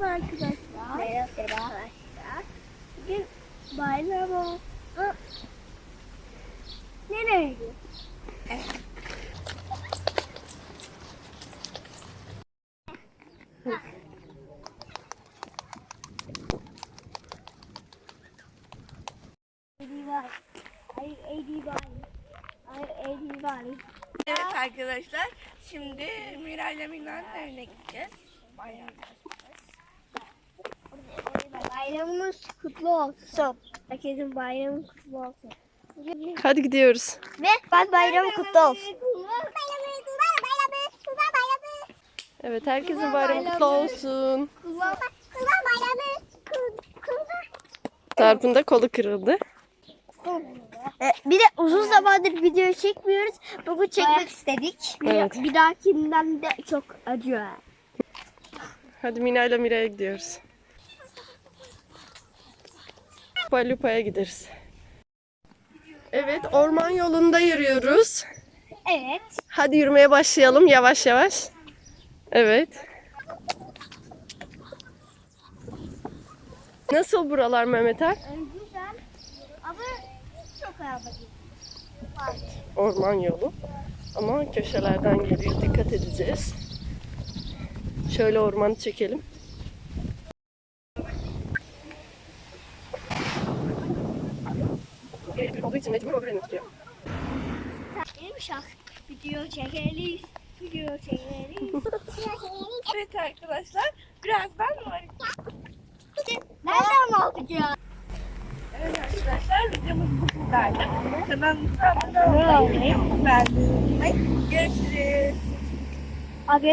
Merhaba arkadaşlar. Merhaba arkadaşlar. Bugün bayram o. Aa, Nereye var. Evet arkadaşlar, şimdi Miray'la Milan'ın evine gideceğiz. Bayağı. Bayramımız kutlu olsun. Herkesin bayramı kutlu olsun. Hadi gidiyoruz. Ve ben bayramı kutlu olsun. Evet herkesin bayramı kutlu olsun. Sarp'ın da kolu kırıldı. E, bir de uzun zamandır video çekmiyoruz. Bugün çekmek istedik. Bir, Evet. bir dahakinden de çok acıyor. Hadi Mina ile Miray'a gidiyoruz. Palupa'ya gideriz. Evet orman yolunda yürüyoruz. Evet. Hadi yürümeye başlayalım yavaş yavaş. Evet. Nasıl buralar Mehmet Er? Güzel. Ama çok araba. Orman yolu. Ama köşelerden geliyor. Dikkat edeceğiz. Şöyle ormanı çekelim. Olduğu için mecbur öbürünü tutuyor. Neymiş ah? Video çekeriz. Video çekeriz. Evet arkadaşlar, birazdan var. Nereden aldık ya? Evet arkadaşlar, videomuz bu kadardı. Kanalımıza abone olmayı, beğenmeyi unutmayın. Görüşürüz. Abi